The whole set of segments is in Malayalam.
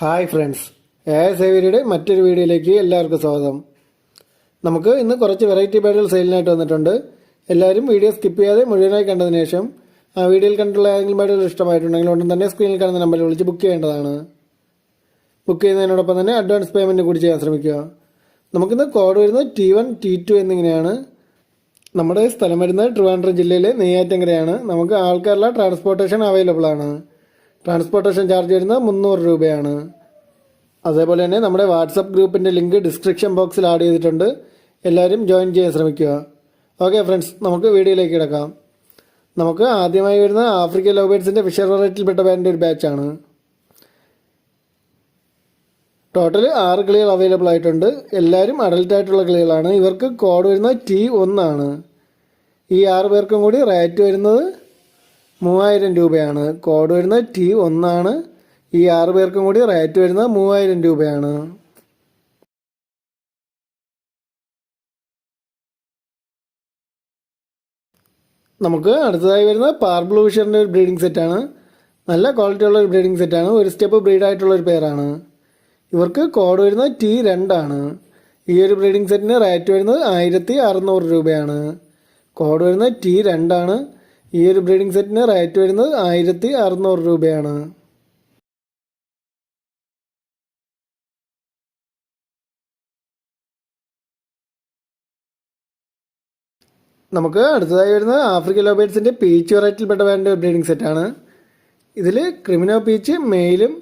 Hi friends. എ സേവരിയുടെ മറ്റൊരു വീഡിയോയിലേക്ക് എല്ലാവർക്കും സ്വാഗതം. നമുക്ക് ഇന്ന് കുറച്ച് വെറൈറ്റി ബാഡുകൾ സെയിലിനായിട്ട് വന്നിട്ടുണ്ട്. എല്ലാവരും വീഡിയോ സ്കിപ്പ് ചെയ്യാതെ മുഴുവനായി കണ്ടതിന് ശേഷം ആ വീഡിയോയിൽ കണ്ടുള്ള ഏതെങ്കിലും ബാഡുകൾ ഇഷ്ടമായിട്ടുണ്ടെങ്കിൽ ഉടൻ തന്നെ സ്ക്രീനിൽ കാണുന്ന നമ്പറിൽ വിളിച്ച് ബുക്ക് ചെയ്യേണ്ടതാണ്. ബുക്ക് ചെയ്യുന്നതിനോടൊപ്പം തന്നെ അഡ്വാൻസ് പേയ്മെന്റ് കൂടി ചെയ്യാൻ ശ്രമിക്കുക. നമുക്കിന്ന് കോഡ് വരുന്നത് ടി വൺ ടി ടു എന്നിങ്ങനെയാണ്. നമ്മുടെ സ്ഥലം വരുന്നത് ട്രിവാൻഡ്രം ജില്ലയിലെ നെയ്യാറ്റങ്കരയാണ്. നമുക്ക് ആൾക്കാരുടെ ട്രാൻസ്പോർട്ടേഷൻ അവൈലബിൾ ആണ്. ട്രാൻസ്പോർട്ടേഷൻ ചാർജ് വരുന്നത് മുന്നൂറ് രൂപയാണ്. അതേപോലെ തന്നെ നമ്മുടെ വാട്സപ്പ് ഗ്രൂപ്പിന്റെ ലിങ്ക് ഡിസ്ക്രിപ്ഷൻ ബോക്സിൽ ആഡ് ചെയ്തിട്ടുണ്ട്. എല്ലാവരും ജോയിൻ ചെയ്യാൻ ശ്രമിക്കുക. ഓക്കെ ഫ്രണ്ട്സ് നമുക്ക് വീഡിയോയിലേക്ക് കിടക്കാം. നമുക്ക് ആദ്യമായി വരുന്ന ആഫ്രിക്കൻ ലോബേഡ്സിന്റെ ഫിഷർ വെറൈറ്റിയിൽപ്പെട്ട ബാൻഡിന്റെ ഒരു ബാച്ചാണ് ടോട്ടൽ ആറ് കിളികൾ അവൈലബിൾ ആയിട്ടുണ്ട്. എല്ലാവരും അഡൽട്ട് ആയിട്ടുള്ള കിളികളാണ്. ഇവർക്ക് കോഡ് വരുന്നത് ടി ഒന്നാണ് ഈ ആറ് പേർക്കും കൂടി റേറ്റ് വരുന്നത് മൂവായിരം രൂപയാണ്. കോഡ് വരുന്നത് ടി ഒന്നാണ്. ഈ ആറ് പേർക്കും കൂടി റേറ്റ് വരുന്നത് മൂവായിരം രൂപയാണ്. നമുക്ക് അടുത്തതായി വരുന്നത് പാർബ്ലൂഷറിന്റെ ഒരു ബ്രീഡിംഗ് സെറ്റാണ് നല്ല ക്വാളിറ്റി ഉള്ള ഒരു ബ്രീഡിംഗ് സെറ്റാണ് ഒരു സ്റ്റെപ്പ് ബ്രീഡായിട്ടുള്ള ഒരു പേരാണ് ഇവർക്ക് കോഡ് വരുന്നത് ടി രണ്ടാണ്. ഈ ഒരു ബ്രീഡിംഗ് സെറ്റിന് റേറ്റ് വരുന്നത് ആയിരത്തി അറുന്നൂറ് രൂപയാണ്. കോഡ് വരുന്നത് ടി രണ്ടാണ്. ഈ ഒരു ബ്രീഡിംഗ് സെറ്റിന് റേറ്റ് വരുന്നത് ആയിരത്തി അറുന്നൂറ് രൂപയാണ്. നമുക്ക് അടുത്തതായി വരുന്നത് ആഫ്രിക്കൻ ലോബേറ്റ്സിന്റെ പീച്ച് വെറൈറ്റിയിൽപ്പെട്ട വേണ്ട ബ്രീഡിംഗ് സെറ്റാണ് ഇതിൽ ക്രിമിനോ പീച്ച് മെയിലും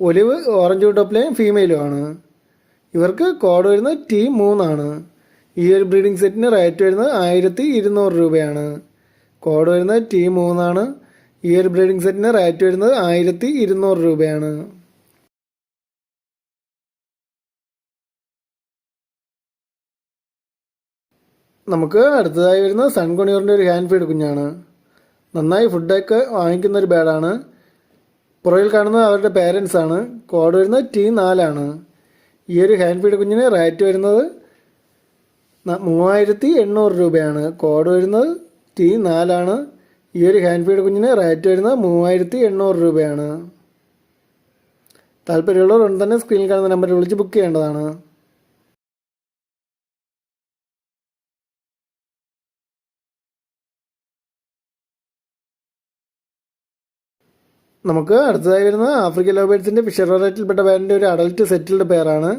ഒലിവ് ഓറഞ്ച് ടോപ്പിലെയും ഫീമെയിലുമാണ് ഇവർക്ക് കോഡ് വരുന്നത് ടി മൂന്നാണ്. ഈ ഒരു ബ്രീഡിംഗ് സെറ്റിന് റേറ്റ് വരുന്നത് ആയിരത്തി ഇരുന്നൂറ് രൂപയാണ്. കോഡ് വരുന്നത് ടി മൂന്നാണ്. ഈ ഒരു ബ്രീഡിംഗ് സെറ്റിന് റേറ്റ് വരുന്നത് ആയിരത്തി ഇരുന്നൂറ് രൂപയാണ്. നമുക്ക് അടുത്തതായി വരുന്നത് സൺകുണിയൂറിന്റെ ഒരു ഹാൻഡ് ഫീഡ് കുഞ്ഞാണ്. നന്നായി ഫുഡൊക്കെ വാങ്ങിക്കുന്ന ഒരു ബേഡാണ് പുറകിൽ കാണുന്നത് അവരുടെ പേരൻസ് ആണ്. കോഡ് വരുന്നത് ടി നാലാണ്. ഈ ഒരു ഹാൻഡ് ഫീഡ് കുഞ്ഞിന് റേറ്റ് വരുന്നത് മൂവായിരത്തി എണ്ണൂറ് രൂപയാണ്. കോഡ് വരുന്നത് ടി നാലാണ് ഈ ഒരു ഹാൻഡ് ഫീഡ് കുഞ്ഞിന് റേറ്റ് വരുന്നത് മൂവായിരത്തി എണ്ണൂറ് രൂപയാണ്. താല്പര്യമുള്ളവർ ഉടൻ തന്നെ സ്ക്രീനിൽ കാണുന്ന നമ്പറിൽ വിളിച്ച് ബുക്ക് ചെയ്യേണ്ടതാണ്. നമുക്ക് അടുത്തതായി വരുന്ന ആഫ്രിക്കൻ ലോബേഡ്സിന്റെ ഫിഷർ വെറൈറ്റിയിൽപ്പെട്ട ബാൻഡിന്റെ ഒരു അഡൽട്ട് സെറ്റിൽഡ് പേരാണ്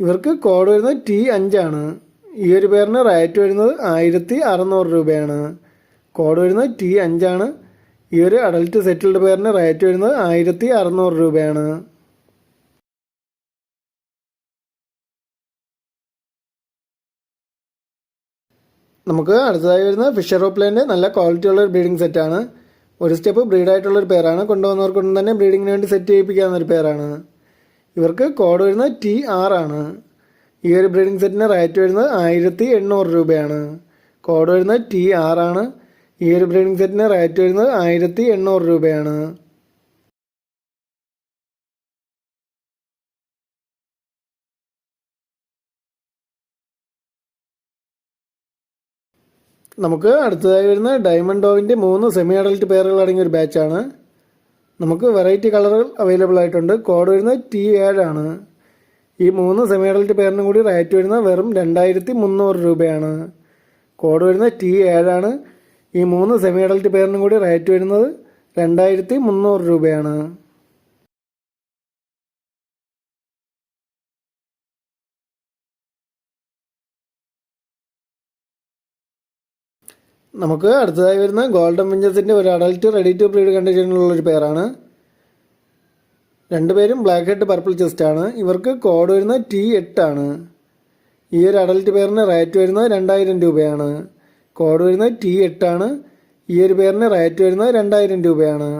ഇവർക്ക് കോഡ് വരുന്നത് ടി അഞ്ചാണ്. ഈ ഒരു പേരിന് റേറ്റ് വരുന്നത് ആയിരത്തി അറുന്നൂറ് രൂപയാണ്. കോഡ് വരുന്നത് ടി അഞ്ചാണ്. ഈ ഒരു അഡൽട്ട് സെറ്റിൽഡ് പേരിന് റേറ്റ് വരുന്നത് ആയിരത്തി അറുന്നൂറ് രൂപയാണ്. നമുക്ക് അടുത്തതായി വരുന്ന ഫിഷർ ഓപ്ലേന്റെ നല്ല ക്വാളിറ്റി ഉള്ള ഒരു ബ്രീഡിംഗ് സെറ്റാണ് ഒരു സ്റ്റെപ്പ് ബ്രീഡായിട്ടുള്ളൊരു പേരാണ്. കൊണ്ടുവന്നവർക്കൊന്നും തന്നെ ബ്രീഡിങ്ങിന് വേണ്ടി സെറ്റ് ചെയ്യിപ്പിക്കാവുന്ന ഒരു പേരാണ്. ഇവർക്ക് കോഡ് വരുന്നത് ടി ആറാണ് ഈ ഒരു ബ്രീഡിംഗ് സെറ്റിന് റേറ്റ് വരുന്നത് ആയിരത്തി എണ്ണൂറ് രൂപയാണ്. കോഡ് വരുന്നത് ടി ആറാണ് ഈ ഒരു ബ്രീഡിംഗ് സെറ്റിന് റേറ്റ് വരുന്നത് ആയിരത്തി എണ്ണൂറ് രൂപയാണ്. നമുക്ക് അടുത്തതായി വരുന്ന ഡയമണ്ട് ഡോവിന്റെ മൂന്ന് സെമി അഡൽട്ട് പേരുകൾ അടങ്ങിയ ഒരു ബാച്ചാണ് നമുക്ക് വെറൈറ്റി കളറുകൾ അവൈലബിൾ ആയിട്ടുണ്ട്. കോഡ് വരുന്നത് ടി ഏഴാണ് ഈ മൂന്ന് സെമി അഡൽട്ട് പേരിനും കൂടി റേറ്റ് വരുന്നത് വെറും രണ്ടായിരത്തി മുന്നൂറ് രൂപയാണ്. കോഡ് വരുന്നത് ടി ഏഴാണ് ഈ മൂന്ന് സെമി അഡൽട്ട് പേരിനും കൂടി റേറ്റ് വരുന്നത് രണ്ടായിരത്തി മുന്നൂറ് രൂപയാണ്. നമുക്ക് അടുത്തതായി വരുന്ന ഗോൾഡൻ വിഞ്ചസിന്റെ ഒരു അഡൽട്ട് റെഡി ടു ബ്രീഡ് കണ്ടീഷനിലുള്ള ഒരു പേരാണ് രണ്ടുപേരും ബ്ലാക്ക് ഹെഡ് പർപ്പിൾ ചെസ്റ്റ് ആണ്. ഇവർക്ക് കോഡ് വരുന്നത് ടി എട്ടാണ് ഈ ഒരു അഡൽട്ട് പേരിന് റേറ്റ് വരുന്നത് രണ്ടായിരം രൂപയാണ്. കോഡ് വരുന്നത് ടി എട്ടാണ് ഈ ഒരു പേരിന് റേറ്റ് വരുന്നത് രണ്ടായിരം രൂപയാണ്.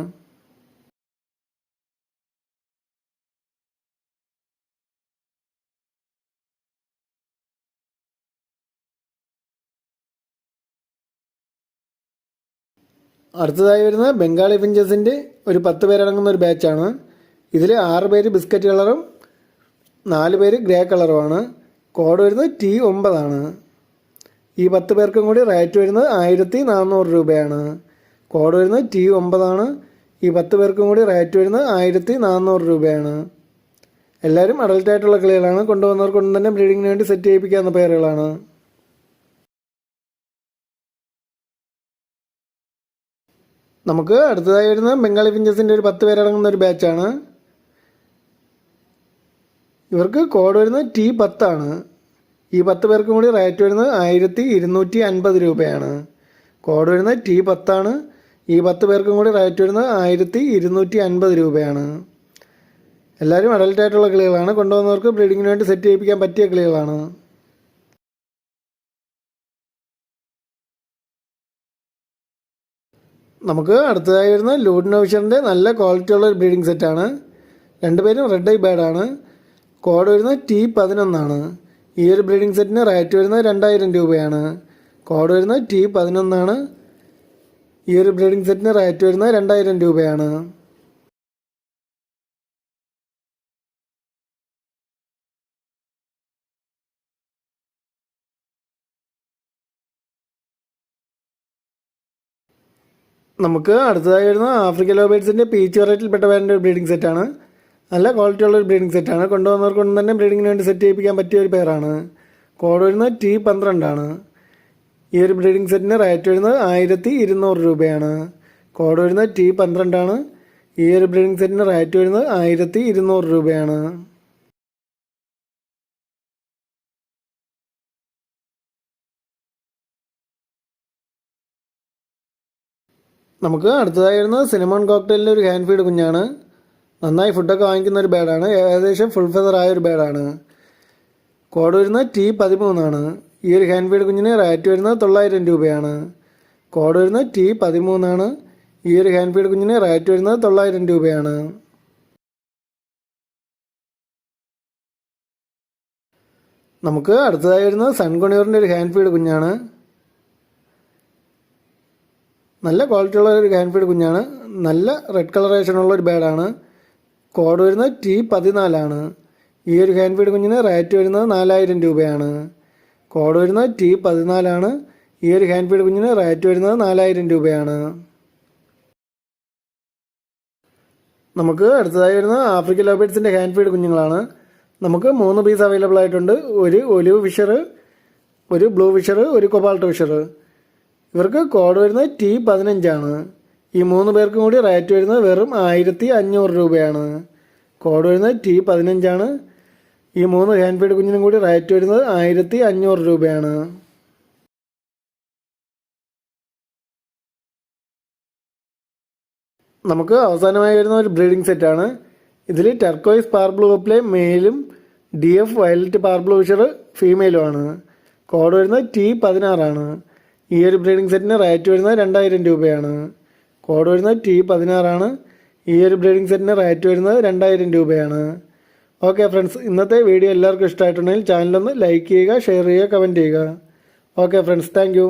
അടുത്തതായി വരുന്ന ബംഗാളി ഫിഞ്ചസിന്റെ ഒരു പത്ത് പേരടങ്ങുന്ന ഒരു ബാച്ചാണ് ഇതിൽ ആറ് പേര് ബിസ്ക്കറ്റ് കളറും നാല് പേര് ഗ്രേ കളറുമാണ്. കോഡ് വരുന്നത് ടി ഒമ്പതാണ്. ഈ പത്ത് പേർക്കും കൂടി റേറ്റ് വരുന്നത് ആയിരത്തി നാനൂറ് രൂപയാണ്. കോഡ് വരുന്നത് ടി ഒമ്പതാണ്. ഈ പത്ത് പേർക്കും കൂടി റേറ്റ് വരുന്നത് ആയിരത്തി നാനൂറ് രൂപയാണ്. എല്ലാവരും അഡൽട്ടായിട്ടുള്ള കളികളാണ്. കൊണ്ടുവന്നവർ കൊണ്ടുവന്നവർക്കൊന്നും തന്നെ ബ്രീഡിങ്ങിന് വേണ്ടി സെറ്റ് ചെയ്യിപ്പിക്കാവുന്ന പേരുകളാണ്. നമുക്ക് അടുത്തതായി വരുന്ന ബംഗാളി ഫിഞ്ചസിന്റെ ഒരു പത്ത് പേരടങ്ങുന്ന ഒരു ബാച്ചാണ് ഇവർക്ക് കോഡ് വരുന്നത് ടി പത്താണ് ഈ പത്ത് പേർക്കും കൂടി റേറ്റ് വരുന്നത് ആയിരത്തി ഇരുന്നൂറ്റി അൻപത് രൂപയാണ്. കോഡ് വരുന്നത് ടി പത്താണ് ഈ പത്ത് പേർക്കും കൂടി റേറ്റ് വരുന്നത് ആയിരത്തി ഇരുന്നൂറ്റി അൻപത് രൂപയാണ്. എല്ലാവരും അഡൽട്ട് ആയിട്ടുള്ള കിളികളാണ്. കൊണ്ടുവന്നവർക്ക് ബ്രീഡിങ്ങിന് വേണ്ടി സെറ്റ് ചെയ്യിപ്പിക്കാൻ പറ്റിയ കിളികളാണ്. നമുക്ക് അടുത്തതായി വരുന്ന ലൂഡിനോവിഷറിന്റെ നല്ല ക്വാളിറ്റിയുള്ള ഒരു ബ്രീഡിംഗ് സെറ്റാണ് രണ്ടുപേരും റെഡ് ഐ ബാഡാണ് കോഡ് വരുന്നത് ടി പതിനൊന്നാണ്. ഈ ഒരു ബ്രീഡിംഗ് സെറ്റിന് റേറ്റ് വരുന്നത് രണ്ടായിരം രൂപയാണ്. കോഡ് വരുന്നത് ടി പതിനൊന്നാണ്. ഈ ഒരു ബ്രീഡിംഗ് സെറ്റിന് റേറ്റ് വരുന്നത് രണ്ടായിരം രൂപയാണ്. നമുക്ക് അടുത്തതായി വരുന്ന ആഫ്രിക്കൻ ലോബേഡ്സിന്റെ പീച്ച് വെറൈറ്റിയിൽപ്പെട്ട വേണ്ട ഒരു ബ്രീഡിംഗ് സെറ്റാണ്. നല്ല ക്വാളിറ്റി ഉള്ള ഒരു ബ്രീഡിംഗ് സെറ്റാണ് കൊണ്ടുവന്നവർക്കൊന്നും തന്നെ ബ്രീഡിങ്ങിന് വേണ്ടി സെറ്റ് ചെയ്യിപ്പിക്കാൻ പറ്റിയ ഒരു പേരാണ് കോഡ് വരുന്നത് ടി പന്ത്രണ്ടാണ് ഈ ഒരു ബ്രീഡിംഗ് സെറ്റിന് റേറ്റ് വരുന്നത് ആയിരത്തി ഇരുന്നൂറ് രൂപയാണ്. കോഡ് വരുന്നത് ടി പന്ത്രണ്ടാണ് ഈ ഒരു ബ്രീഡിംഗ് സെറ്റിന് റേറ്റ് വരുന്നത് ആയിരത്തി ഇരുന്നൂറ് രൂപയാണ്. നമുക്ക് അടുത്തതായിരുന്നു സിനിമോൺ കോക്ടെയിലിന്റെ ഒരു ഹാൻഡ് ഫീഡ് കുഞ്ഞാണ്. നന്നായി ഫുഡൊക്കെ വാങ്ങിക്കുന്ന ഒരു ബേഡാണ്. ഏകദേശം ഫുൾ ആയ ഒരു ബേഡാണ്. കോഡ് വരുന്നത് ടി പതിമൂന്നാണ്. ഈ ഒരു ഹാൻഡ് ഫീഡ് കുഞ്ഞിന് റേറ്റ് വരുന്നത് തൊള്ളായിരം രൂപയാണ്. കോഡ് വരുന്നത് ടി പതിമൂന്നാണ്. ഈ ഒരു ഹാൻഡ് ഫീഡ് കുഞ്ഞിന് റേറ്റ് വരുന്നത് തൊള്ളായിരം രൂപയാണ്. നമുക്ക് അടുത്തതായി വരുന്നത് സൺകുണിയൂറിന്റെ ഒരു ഹാൻഡ് ഫീഡ് കുഞ്ഞാണ്. നല്ല ക്വാളിറ്റി ഉള്ള ഒരു ഹാൻഡ് ഫീഡ് കുഞ്ഞാണ്. നല്ല റെഡ് കളറേഷൻ ഉള്ള ഒരു ബേഡാണ്. കോഡ് വരുന്നത് ടി പതിനാലാണ്. ഈ ഒരു ഹാൻഡ് ഫീഡ് കുഞ്ഞിന് റേറ്റ് വരുന്നത് നാലായിരം രൂപയാണ്. കോഡ് വരുന്നത് ടി പതിനാലാണ്. ഈ ഒരു ഹാൻഡ് ഫീഡ് കുഞ്ഞിന് റേറ്റ് വരുന്നത് നാലായിരം രൂപയാണ്. നമുക്ക് അടുത്തതായി വരുന്ന ആഫ്രിക്കൻ ലോബേഡ്സിന്റെ ഹാൻഡ് ഫീഡ് കുഞ്ഞുങ്ങളാണ്. നമുക്ക് മൂന്ന് പീസ് അവൈലബിൾ ആയിട്ടുണ്ട്. ഒരു ഒലിവ് ഫിഷർ ഒരു ബ്ലൂ ഫിഷർ ഒരു കൊബാൾട്ട് ഫിഷർ ഇവർക്ക് കോഡ് വരുന്നത് ടി പതിനഞ്ചാണ്. ഈ മൂന്ന് പേർക്കും കൂടി റേറ്റ് വരുന്നത് വെറും ആയിരത്തി അഞ്ഞൂറ് രൂപയാണ്. കോഡ് വരുന്നത് ടി പതിനഞ്ചാണ്. ഈ മൂന്ന് ഹാൻഡ് ഫീഡ് കുഞ്ഞിനും കൂടി റേറ്റ് വരുന്നത് ആയിരത്തി അഞ്ഞൂറ് രൂപയാണ്. നമുക്ക് അവസാനമായി വരുന്ന ഒരു ബ്രീഡിംഗ് സെറ്റാണ് ഇതിൽ ടർക്കോയിസ് പാർബ്ലൂ കപ്പിലെ മെയിലും D F violet parblue Fischer ഫീമെയിലുമാണ് code വരുന്നത് ടി പതിനാറാണ്. ഈ ഒരു ബ്രീഡിംഗ് സെറ്റിന് റേറ്റ് വരുന്നത് രണ്ടായിരം രൂപയാണ്. കോഡ് വരുന്നത് ടി പതിനാറാണ്. ഈ ഒരു ബ്രീഡിംഗ് സെറ്റിന് റേറ്റ് വരുന്നത് രണ്ടായിരം രൂപയാണ്. ഓക്കെ ഫ്രണ്ട്സ് ഇന്നത്തെ വീഡിയോ എല്ലാവർക്കും ഇഷ്ടമായിട്ടുണ്ടെങ്കിൽ ചാനലൊന്ന് ലൈക്ക് ചെയ്യുക ഷെയർ ചെയ്യുക കമന്റ് ചെയ്യുക. Okay friends thank